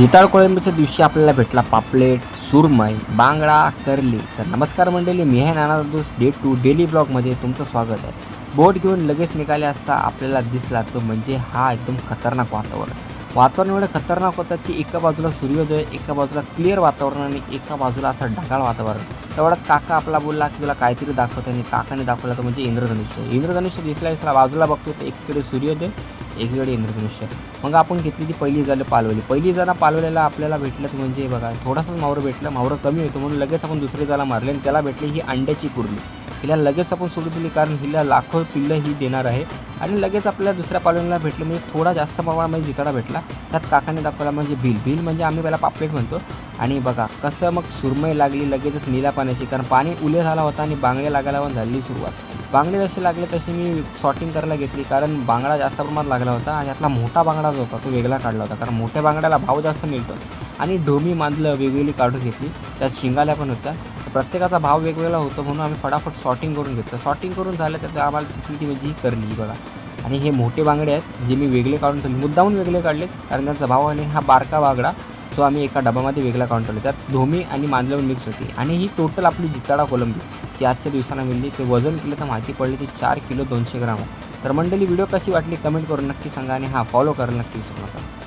जिताळ कोळंबीच्या दिवशी आपल्याला भेटला पापलेट सुरमई बांगडा करली. तर नमस्कार मंडळी मी आहे नाना दोस्त डे टू डेली ब्लॉगमध्ये तुमचं स्वागत आहे. बोट घेऊन लगेच निघाले असता आपल्याला दिसला तो म्हणजे हा एकदम खतरनाक वातावरण. वातावरण एवढं खतरनाक होतं की एका बाजूला सूर्योदय एका बाजूला क्लिअर वातावरण आणि एका बाजूला असं ढगाळ वातावरण. तेवढाच काका आपला बोलला की तुला काहीतरी दाखवतं आणि काकाने दाखवलं तर म्हणजे इंद्रधनुष्य. इंद्रधनुष्य दिसला दिसला. बाजूला बघतो तर एकीकडे सूर्योदय एकीकडे इंद्रधनुष्य मग आपण घेतली ती पहिली झालं पालवली. पहिली जण पालवलेला आपल्याला भेटलं म्हणजे बघा थोडासाच मावरं भेटला मावरं कमी होतं म्हणून लगेच आपण दुसरी जाला मारले आणि त्याला भेटली ही अंड्याची कुर्ली. हिला लगेच आपण सोडून दिली कारण हिला लाखो पिल्लं ही देणार आहे. आणि लगेच आपल्याला दुसऱ्या पालवणीला भेटलं म्हणजे थोडा जास्त प्रमाणामध्ये म्हणजे जिताडा भेटला. त्यात काकाने दाखवला म्हणजे बिल. बिल म्हणजे आम्ही पहिला पापलेट म्हणतो. आणि बघा कसं मग सुरमई लागली लगेचच निला पाण्याची कारण पाणी उले झाला होता आणि बांगड्या लागायला पण झाली सुरुवात. बांगडे जसे लागले तसे मी शॉटिंग करायला घेतली कारण बांगडा जास्त प्रमाणात लागला होता आणि यातला मोठा बांगडा जो होता तो वेगळा काढला होता कारण मोठ्या बांगड्याला भाव जास्त मिळतो. आणि ढोमी मांदलं वेगवेगळी काढून घेतली त्यात शिंगाल्या पण होत्या. तर प्रत्येकाचा भाव वेगवेगळा होतो म्हणून आम्ही फटाफट शॉटिंग करून घेतलं. शॉटिंग करून झालं तर आम्हाला दिसली ती म्हणजे ही करली बघा. आणि हे मोठे बांगडे आहेत जे मी वेगळे काढून ठेवले. मुद्दाहून वेगळे काढले कारण त्यांचा भाव आणि हा बारका बांगडा जो आम्ही एका डबामध्ये वेगळा काढून ठेवले. त्यात धोमी आणि मांदलवण मिक्स होती. आणि ही टोटल आपली जिताडा कोलंबी जी आजच्या दिवसाला मिळली. ते वजन केलं तर माहिती पडली ती चार किलो दोनशे ग्राम. तर मंडळी व्हिडिओ कशी वाटली? कमेंट करून नक्की सांगा आणि हा फॉलो करायला नक्की विसरू नका.